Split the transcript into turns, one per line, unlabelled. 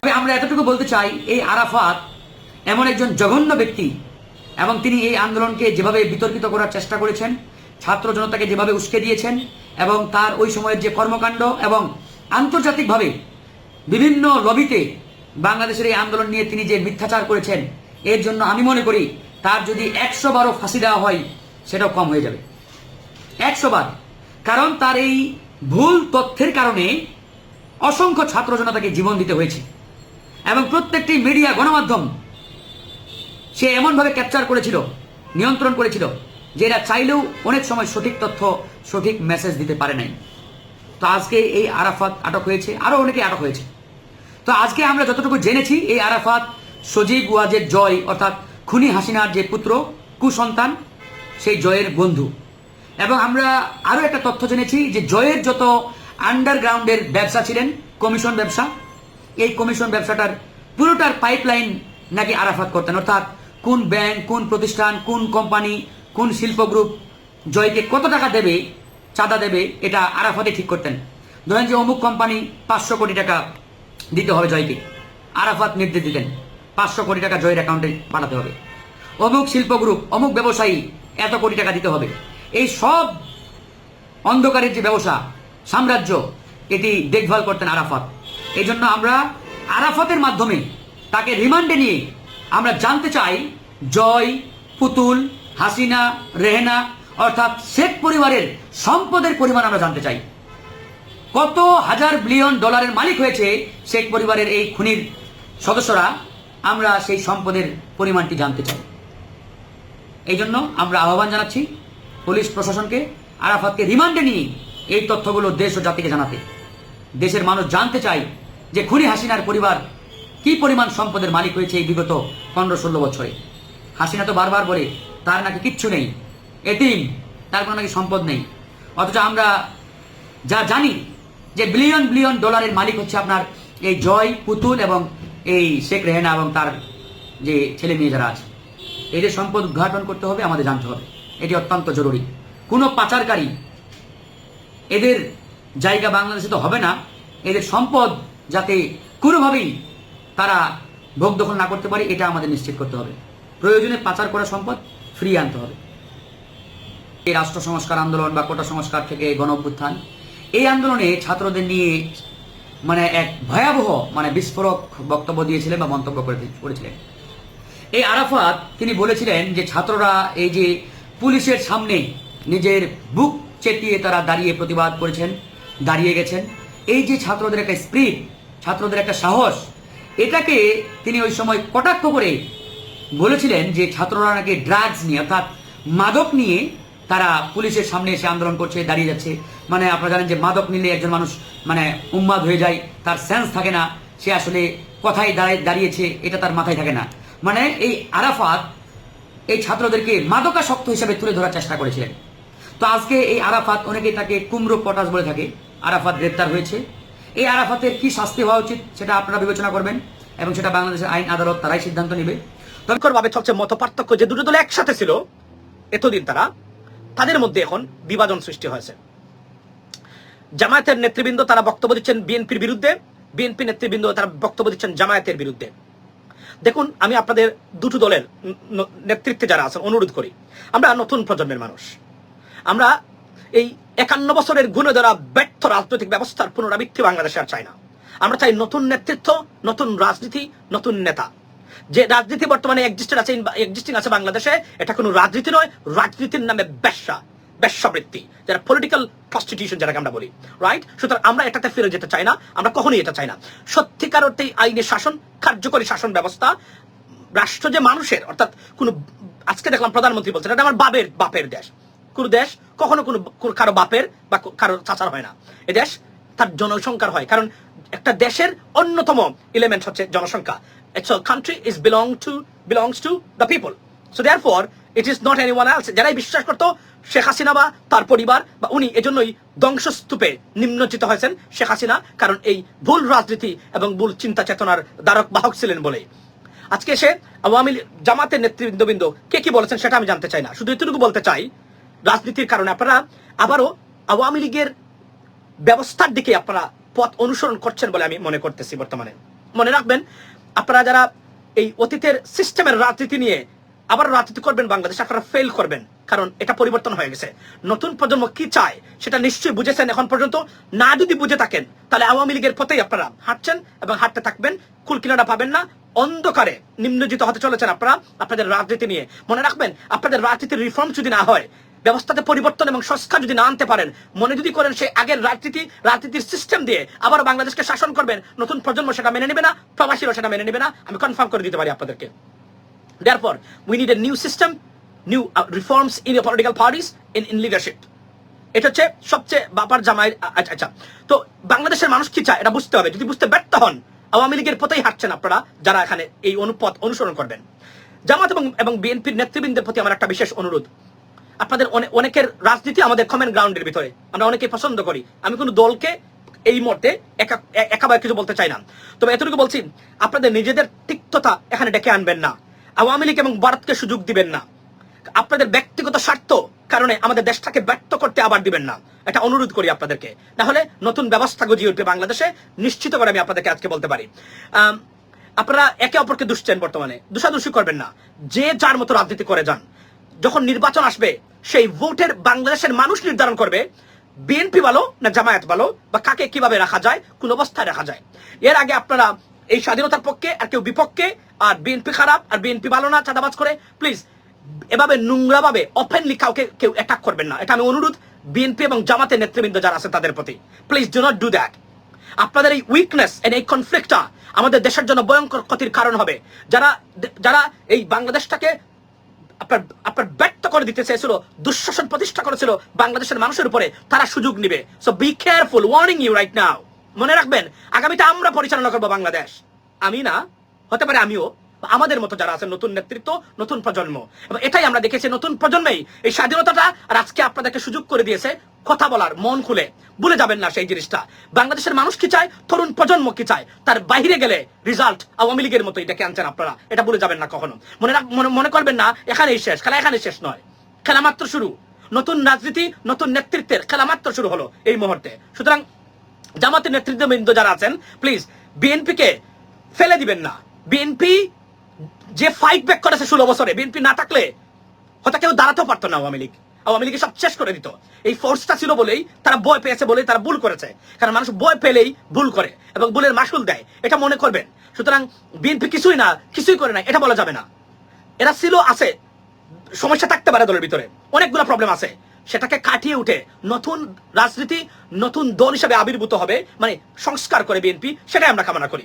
তবে আমরা এতটুকু বলতে চাই, এই আরাফাত এমন একজন জঘন্য ব্যক্তি এবং তিনি এই আন্দোলনকে যেভাবে বিতর্কিত করার চেষ্টা করেছেন, ছাত্র জনতাকে যেভাবে উস্কে দিয়েছেন এবং তার ওই সময়ের যে কর্মকাণ্ড এবং আন্তর্জাতিকভাবে বিভিন্ন লবিতে বাংলাদেশের এই আন্দোলন নিয়ে তিনি যে মিথ্যাচার করেছেন, এর জন্য আমি মনে করি তার যদি একশো বারও ফাঁসি দেওয়া হয়, সেটাও কম হয়ে যাবে। একশো বার। কারণ তার এই ভুল তথ্যের কারণে অসংখ্য ছাত্র জনতাকে জীবন দিতে হয়েছে। এবং প্রত্যেকটি মিডিয়া গণমাধ্যম সে এমনভাবে ক্যাপচার করেছিল, নিয়ন্ত্রণ করেছিল, যে এরা চাইলেও অনেক সময় সঠিক তথ্য, সঠিক মেসেজ দিতে পারে নাই। তো আজকে এই আরাফাত আটক হয়েছে আরও অনেকে আটক হয়েছে। তো আজকে আমরা যতটুকু জেনেছি, এই আরাফাত সজীব ওয়াজের জয়, অর্থাৎ খুনি হাসিনার যে পুত্র, কুসন্তান, সেই জয়ের বন্ধু। এবং আমরা আরও একটা তথ্য জেনেছি যে জয়ের যত আন্ডারগ্রাউন্ডের ব্যবসা ছিলেন কমিশন ব্যবসা, এই কমিশন ব্যবসাটার পুরোটার পাইপলাইন নাকি আরাফাত করতেন। অর্থাৎ কোন ব্যাংক কোন প্রতিষ্ঠান, কোন কোম্পানি কোন শিল্প গ্রুপ জয়কে কত টাকা দেবে, চাঁদা দেবে, এটা আরাফাতে ঠিক করতেন। ধরেন যে অমুক কোম্পানি পাঁচশো কোটি টাকা দিতে হবে জয়কে। আরাফাত নির্দেশ দিতেন, পাঁচশো কোটি টাকা জয়ের অ্যাকাউন্টে পাঠাতে হবে। অমুক শিল্প গ্রুপ অমুক ব্যবসায়ী এত কোটি টাকা দিতে হবে। এই সব অন্ধকারের যে ব্যবসা, সাম্রাজ্য, এটি দেখভাল করতেন আরাফাত। এই জন্য আমরা আরাফাতের মাধ্যমে তাকে রিমান্ডে নিয়ে আমরা জানতে চাই, জয়, পুতুল, হাসিনা, রেহেনা, অর্থাৎ শেখ পরিবারের সম্পদের পরিমাণ আমরা জানতে চাই। কত হাজার বিলিয়ন ডলারের মালিক হয়েছে শেখ পরিবারের এই খুনির সদস্যরা? আমরা সেই সম্পদের পরিমাণটি জানতে চাই। এই জন্য আমরা আহ্বান জানাচ্ছি পুলিশ প্রশাসনকে আরাফাতকে রিমান্ডে নিয়ে এই তথ্যগুলো দেশ ও জাতিকে জানাতে। দেশের মানুষ জানতে চায় যে খুনি হাসিনার পরিবার কি পরিমাণ সম্পদের মালিক হয়েছে এই বিগত পনেরো ষোলো বছরে। হাসিনা তো বারবার বলে, তার নাকি কিচ্ছু নেই, এতিম, তার কোনো নাকি সম্পদ নেই। অথচ আমরা যা জানি যে বিলিয়ন বিলিয়ন ডলারের মালিক হচ্ছে আপনার এই জয়, পুতুল এবং এই শেখ রেহেনা এবং তার যে ছেলে মেয়ে যারা আছে। এদের সম্পদ উদ্ঘাটন করতে হবে, আমাদের জানতে হবে। এটি অত্যন্ত জরুরি। কোনো পাচারকারী এদের জায়গা বাংলাদেশে তো হবে না। এদের সম্পদ যাতে কোনোভাবেই তারা ভোগ দখল না করতে পারে, এটা আমাদের নিশ্চিত করতে হবে। প্রয়োজনে পাচার করা সম্পদ ফ্রি আনতে হবে। এই রাষ্ট্র সংস্কার আন্দোলন বা কোটা সংস্কার থেকে গণ অভ্যুত্থান, এই আন্দোলনে ছাত্রদের নিয়ে মানে এক ভয়াবহ মানে বিস্ফোরক বক্তব্য দিয়েছিলেন বা মন্তব্য করেছিলেন। এই আরাফাত তিনি বলেছিলেন যে ছাত্ররা এই যে পুলিশের সামনে নিজের বুক চেতিয়ে তারা দাঁড়িয়ে প্রতিবাদ করেছেন, দাঁড়িয়ে গেছেন। এই যে ছাত্রদের একটা স্প্রিট ছাত্রদের একটা সাহস, এটাকে তিনি ওই সময় কটাক্ষ করে বলেছিলেন যে ছাত্ররা নাকি ড্রাগস নিয়ে, অর্থাৎ মাদক নিয়ে তারা পুলিশের সামনে এসে আন্দোলন করছে, দাঁড়িয়ে যাচ্ছে। মানে আপনারা জানেন যে মাদক নিলে একজন মানুষ মানে উন্মাদ হয়ে যায়, তার সেন্স থাকে না, সে আসলে কথায় দাঁড়িয়ে, দাঁড়িয়েছে, এটা তার মাথায় থাকে না। মানে এই আরাফাত এই ছাত্রদেরকে মাদকাসক্ত হিসেবে তুলে ধরার চেষ্টা করেছিলেন। তো আজকে এই আরাফাত, অনেকেই তাকে কুমড়ো পটাশ বলে থাকে। আরাফাত গ্রেপ্তার হয়েছে। এই আরাফাতের কি শাস্তি হওয়া উচিত সেটা আপনারা বিবেচনা করবেন এবং সেটা বাংলাদেশের আইন আদালত তারাই সিদ্ধান্ত নেবে। তবে
সবচেয়ে মত পার্থক্য যে দুটো দল একসাথে ছিল, এতদিন তারা তাদের মধ্যে এখন বিভাজন সৃষ্টি হয়েছে। জামায়াতের নেতৃবৃন্দ তারা বক্তব্য দিচ্ছেন বিএনপির বিরুদ্ধে। বিএনপি নেতৃবৃন্দ তারা বক্তব্য দিচ্ছেন জামায়াতের বিরুদ্ধে। দেখুন, আমি আপনাদের দুটো দলের নেতৃত্বে যারা আছেন, অনুরোধ করি। আমরা নতুন প্রজন্মের মানুষ। আমরা এই একান্ন বছরের গুণে দ্বারা ব্যর্থ রাজনৈতিক ব্যবস্থার পুনরাবৃত্তি বাংলাদেশে আর চাই না। আমরা চাই নতুন নেতৃত্ব, নতুন রাজনীতি, নতুন নেতা। যে রাজনীতি বর্তমানে এক্সিস্টেড আছে এক্সিস্টিং আছে বাংলাদেশে, এটা কোনো রাজনীতি নয়, রাজনীতির নামে ব্যবসা। ব্যবসাবৃত্তি যারা পলিটিক্যাল প্রস্টিটিউশন যেটাকে আমরা বলি রাইট সুতরাং আমরা এটাতে ফিরে যেতে চাই না, আমরা কখনোই এটা চাই না। সত্যিকার অর্থে আইনের শাসন, কার্যকরী শাসন ব্যবস্থা, রাষ্ট্র যে মানুষের, অর্থাৎ কোন, আজকে দেখলাম প্রধানমন্ত্রী বলছেন, এটা আমার বাপের বাপের দেশ। কোন দেশ কখনো কোনো কারও বাপের বা কারও চাচার হয় না। এ দেশ তার জনসংখ্যার হয়, কারণ একটা দেশের অন্যতম এলিমেন্ট হচ্ছে জনসংখ্যা। Its country is belong to belongs to the people so therefore it is not any one else যারাই বিশ্বাস করতো, শেখ হাসিনা বা তার পরিবার বা উনি এজন্যই ধ্বংসস্তূপে নিম্নচিত হয়েছেন শেখ হাসিনা, কারণ এই ভুল রাজনীতি এবং ভুল চিন্তা চেতনার দ্বারক বাহক ছিলেন বলে। আজকে এসে আওয়ামী জামাতের নেতৃবৃন্দ কে কি বলেছেন সেটা আমি জানতে চাই না। শুধু এতটুকু বলতে চাই, রাজনীতির কারণে আপনারা আবারও আওয়ামী লীগের ব্যবস্থার দিকে আপনারা পথ অনুসরণ করছেন বলে আমি মনে করতেছি বর্তমানে। মনে রাখবেন, আপনারা যারা এই অতীতের সিস্টেমের রাজনীতি নিয়ে আবার রাজনীতি করবেন বাংলাদেশ, আপনারা ফেল করবেন, কারণ এটা পরিবর্তন হয়ে গেছে। নতুন প্রজন্ম কি চায়, সেটা নিশ্চয়ই বুঝেছেন এখন পর্যন্ত। না যদি বুঝে থাকেন, তাহলে আওয়ামী লীগের পথেই আপনারা হাঁটছেন এবং হাঁটতে থাকবেন, কুল কিনারা পাবেন না, অন্ধকারে নিম্নজিত হতে চলেছেন আপনারা, আপনাদের রাজনীতি নিয়ে। মনে রাখবেন, আপনাদের রাজনীতির রিফর্ম যদি না হয়, ব্যবস্থাতে পরিবর্তন এবং সংস্কার যদি না আনতে পারেন, মনে যদি করেন সেই আগের রাজনীতি, রাজনীতির সিস্টেম দিয়ে আবার বাংলাদেশকে শাসন করবেন, নতুন প্রজন্ম সেটা মেনে নেবে না প্রবাসীরা সেটা মেনে নেবে না, আমি কনফার্ম করে দিতে পারি আপনাদেরকে। Therefore, we need a new system, new uh, reforms in the political parties in, in leadership. এটা হচ্ছে সবচেয়ে বাপার জামাইয়ের আ- আচ্ছা আচ্ছা। তো বাংলাদেশের মানুষ কি চায়? এটা বুঝতে হবে। যদি বুঝতে ব্যর্থ হন আওয়ামী লীগের পথেই হাঁটছেন আপনারা যারা এখানে এই অনুপথ অনুসরণ করবেন। জামাত এবং এবং বিএনপির নেতৃবৃন্দের প্রতি আমার একটা বিশেষ অনুরোধ। আপনাদের অনে- অনেকের রাজনীতি আমাদের কমন গ্রাউন্ডের ভিতরে। আমরা অনেকে পছন্দ করি। আমি কোনো দলকে এই মুহূর্তে একা একাবারে কিছু বলতে চাই না। তবে এতটুকু বলছি আপনাদের নিজেদের তিক্ততা এখানে ডেকে আনবেন না। আওয়ামী লীগ এবং ভারতকে সুযোগ দিবেন না। আপনাদের ব্যক্তিগত স্বার্থ কারণে আমাদের দেশটাকে ব্যর্থ করতে আবার দিবেন না। এটা অনুরোধ করি আপনাদেরকে। তাহলে নতুন ব্যবস্থা গজিয়ে উঠবে বাংলাদেশে। নিশ্চিত করে আমি আপনাদেরকে আজকে বলতে পারি। আপনারা একে অপরকে দুষছেন বর্তমানে। দুষাদুষি করবেন না। যে যার মতো রাজনীতি করে যান। যখন নির্বাচন আসবে, সেই ভোটের বাংলাদেশের মানুষ নির্ধারণ করবে, বিএনপি ভালো না জামায়াত ভালো, বা কাকে কীভাবে রাখা যায়, কোন অবস্থায় রাখা যায়। এর আগে আপনারা এই স্বাধীনতার পক্ষে, আর কেউ বিপক্ষে, আর বিএনপি খারাপ, আর বিএনপি ভালো না, চাঁদাবাজ করে প্লিজ এভাবে নোংরা ভাবে ওপেনলি কাউকে কেউ অ্যাটাক করবেন না। এটা আমি অনুরোধ বিএনপি এবং জামাতের নেতৃবৃন্দ যারা আছে তাদের প্রতি। Please do not do that আপনাদের এই উইকনেস এন্ড এই কনফ্লিক্টটা আমাদের দেশের জন্য ভয়ঙ্কর ক্ষতির কারণ হবে। যারা যারা এই বাংলাদেশটাকে আপনার আপনার ব্যর্থ করে দিতে চেয়েছিল, দুঃশাসন প্রতিষ্ঠা করেছিল বাংলাদেশের মানুষের উপরে, তারা সুযোগ নিবে। So be careful warning you right now মনে রাখবেন, আগামীতে আমরা পরিচালনা করব বাংলাদেশ। আমি না, হতে পারে আমিও আমাদের মতো যারা আছেন নতুন নেতৃত্ব, নতুন প্রজন্ম। এবং এটাই আমরা দেখেছি নতুন প্রজন্মেই এই স্বাধীনতাটা আর আজকে আপনাদেরকে সুযোগ করে দিয়েছে কথা বলার মন খুলে। ভুলে যাবেন না সেই জিনিসটা। বাংলাদেশের মানুষ কি চায়? তরুণ প্রজন্ম কি চায়? তার বাইরে গেলে রেজাল্ট আওয়ামী লীগের মতো এটাকে আনছেন আপনারা। এটা ভুলে যাবেন না কখনো। মনে মনে করবেন না, এখানেই শেষ। খেলা এখানেই শেষ নয়। খেলা মাত্র শুরু। নতুন রাজনীতি, নতুন নেতৃত্বের খেলা মাত্র শুরু হলো এই মুহূর্তে। সুতরাং জামাতের নেতৃত্ববৃন্দ যারা আছেন প্লিজ বিএনপিকে ফেলে দিবেন না। বিএনপি যে ফাইট ব্যাক করেছে ষোলো বছরে বিএনপি না থাকলে হয়তো কেউ দাঁড়াতেও পারতো না আওয়ামী লীগ। আওয়ামী লীগে সব শেষ করে দিত। এই ফোর্সটা ছিল বলেই তারা বয় পেয়েছে বলেই তারা ভুল করেছে। কারণ মানুষ বয় পেলেই ভুল করে এবং ভুলের মাসুল দেয়। এটা মনে করবেন। সুতরাং বিএনপি কিছুই না, কিছুই করে না এটা বলা যাবে না। এরা ছিল, আছে। সমস্যা থাকতে পারে দলের ভিতরে। অনেকগুলো প্রবলেম আছে। সেটাকে কাটিয়ে উঠে নতুন রাজনীতি, নতুন দল হিসাবে আবির্ভূত হবে মানে সংস্কার করে বিএনপি, সেটাই আমরা কামনা করি।